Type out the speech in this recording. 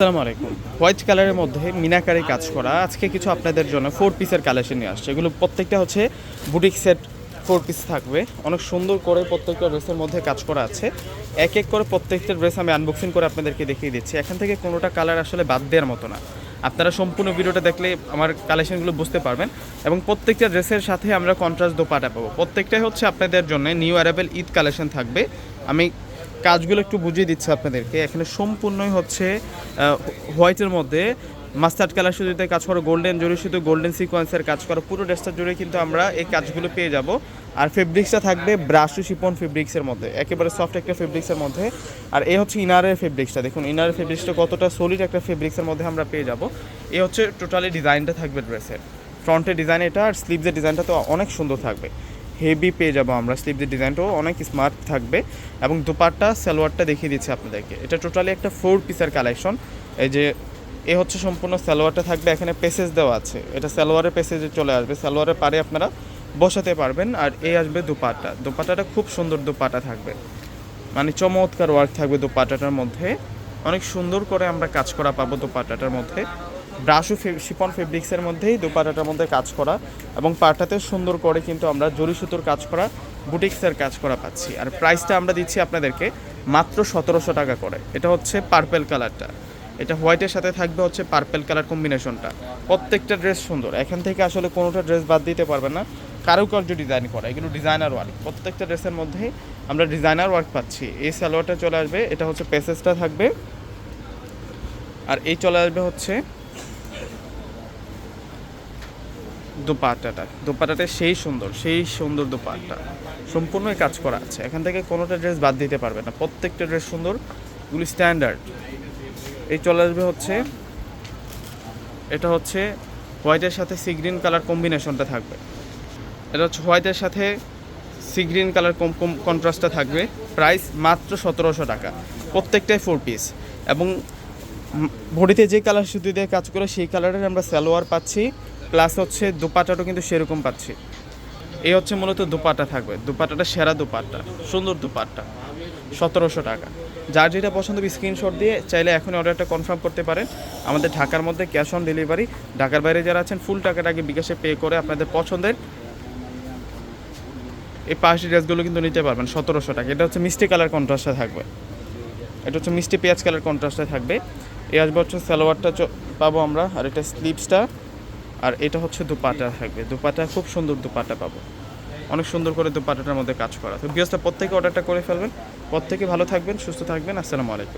আসসালামু আলাইকুম। হোয়াইট কালারের মধ্যে মিনাকারি কাজ করা। আজকে কিছু আপনাদের জন্য ফোর পিসের কালেকশন নিয়ে আসছে। এগুলো প্রত্যেকটা হচ্ছে বুটিক সেট ফোর পিস থাকবে। অনেক সুন্দর করে প্রত্যেকটা ড্রেসের মধ্যে কাজ করা আছে। এক এক করে প্রত্যেকটা ড্রেস আমি আনবক্সিং করে আপনাদেরকে দেখিয়ে দিচ্ছি। এখান থেকে কোনোটা কালার আসলে বাদ দেওয়ার মতো না। আপনারা সম্পূর্ণ ভিডিওটা দেখলে আমার কালেকশনগুলো বুঝতে পারবেন। এবং প্রত্যেকটা ড্রেসের সাথে আমরা কন্ট্রাস্ট দোপাটা পাবো। প্রত্যেকটাই হচ্ছে আপনাদের জন্য নিউ অ্যারাবেল ঈদ কালেকশন থাকবে। আমি কাজগুলো একটু বুঝিয়ে দিচ্ছে আপনাদেরকে। এখানে সম্পূর্ণই হচ্ছে হোয়াইটের মধ্যে। মাস্টার্ড কালার সুতিতে কাজ করা, গোল্ডেন জরি শুধু গোল্ডেন সিকোয়েন্সের কাজ করা, পুরো ড্রেসটা জুড়ে কিন্তু আমরা এই কাজগুলো পেয়ে যাব। আর ফেব্রিক্সটা থাকবে ব্রাশু শিপন ফেব্রিক্সের মধ্যে, একেবারে সফট একটা ফেব্রিক্সের মধ্যে। আর এই হচ্ছে ইনারের ফেব্রিক্সটা, দেখুন ইনারের ফেব্রিক্সটা কতটা সলিড একটা ফেব্রিক্সের মধ্যে আমরা পেয়ে যাব। এই হচ্ছে টোটালি ডিজাইনটা থাকবে ড্রেসের। ফ্রন্টের ডিজাইন এটা, আর স্লিভসের ডিজাইনটা তো অনেক সুন্দর থাকবে। হেভি পেয়ে যাব আমরা। স্লিভসের ডিজাইনটাও অনেক স্মার্ট থাকবে। এবং দুপাট্টা, সালোয়ারটা দেখিয়ে দিচ্ছি আপনাদেরকে। এটা টোটালি একটা ফোর পিসের কালেকশন এই যে, এ হচ্ছে সম্পূর্ণ সালোয়ারটা থাকবে। এখানে পেসেজ দেওয়া আছে। এটা সালোয়ারের পেসেজে চলে আসবে। সালোয়ারের পারে আপনারা বসাতে পারবেন। আর এই আসবে দুপাট্টা। দুপাট্টাটা খুব সুন্দর দুপাটা থাকবে। মানে চমৎকার ওয়ার্ক থাকবে দোপাট্টাটার মধ্যে। অনেক সুন্দর করে আমরা কাজ করা পাবো দোপাট্টাটার মধ্যে। ব্রাশু শিপন ফেব্রিক্সের মধ্যেই দোপাট্টাটার মধ্যে কাজ করা এবং পাটাতে সুন্দর করে কিন্তু আমরা জরি সুতোর কাজ করা, বুটিক্সের কাজ করা পাচ্ছি। আর প্রাইসটা আমরা দিচ্ছি আপনাদেরকে মাত্র সতেরোশো টাকা করে। এটা হচ্ছে পার্পেল কালারটা এটা হোয়াইটের সাথে থাকবে হচ্ছে পার্পেল কালার কম্বিনেশনটা প্রত্যেকটা ড্রেস সুন্দর। এখান থেকে আসলে কোনোটা ড্রেস বাদ দিতে পারবে না। কারুকার্য ডিজাইন করা, এগুলো ডিজাইনার ওয়ার্ক প্রত্যেকটা ড্রেসের মধ্যেই আমরা ডিজাইনার ওয়ার্ক পাচ্ছি। এই সালোয়ারটা চলে আসবে, এটা হচ্ছে পেসেসটা থাকবে। আর এই চলে আসবে হচ্ছে দোপাট্টাটা। দোপাট্টাটা সেই সুন্দর সেই সুন্দর দোপাট্টা। সম্পূর্ণই কাজ করা আছে। এখান থেকে কোনোটা ড্রেস বাদ দিতে পারবে না। প্রত্যেকটা ড্রেস সুন্দর, এগুলি স্ট্যান্ডার্ড এই চলে আসবে হচ্ছে, এটা হচ্ছে হোয়াইটের সাথে সি গ্রিন কালার কম্বিনেশনটা থাকবে। এটা হচ্ছে হোয়াইটের সাথে সি গ্রিন কালার কম কন্ট্রাস্টটা থাকবে। প্রাইস মাত্র সতেরোশো টাকা। প্রত্যেকটাই ফোর পিস এবং ভরিতে যে কালার সুতি দিয়ে কাজ করে, সেই কালারের আমরা সালোয়ার পাচ্ছি। প্লাস হচ্ছে দুপাটাটাও কিন্তু সেরকম পাচ্ছি। এই হচ্ছে মূলত দুপাটা থাকবে। দুপাটাটা, সেরা দুপাট্টা, সুন্দর দুপাট্টা, সতেরোশো টাকা। যার যেটা পছন্দ স্ক্রিনশট দিয়ে চাইলে এখন অর্ডারটা কনফার্ম করতে পারেন। আমাদের ঢাকার মধ্যে ক্যাশ অন ডেলিভারি ঢাকার বাইরে যারা আছেন ফুল টাকাটা আগে বিকাশে পে করে আপনাদের পছন্দের এই পাঁচটি ড্রেসগুলো কিন্তু নিতে পারবেন, সতেরোশো টাকা। এটা হচ্ছে মিষ্টি কালার কন্ট্রাস্টে থাকবে। এটা হচ্ছে মিষ্টি পেঁয়াজ কালার কন্ট্রাস্টে থাকবে। এই আসবে হচ্ছে সালোয়ারটা পাবো আমরা। আর এটা স্লিপসটা আর এটা হচ্ছে দুপাটা থাকবে। দুপাটা, খুব সুন্দর দুপাটা পাবো। অনেক সুন্দর করে দুপাটাটার মধ্যে কাজ করা। তো গৃহস্থ প্রত্যেকে অর্ডারটা করে ফেলবেন। প্রত্যেকে ভালো থাকবেন, সুস্থ থাকবেন। আসসালামু আলাইকুম।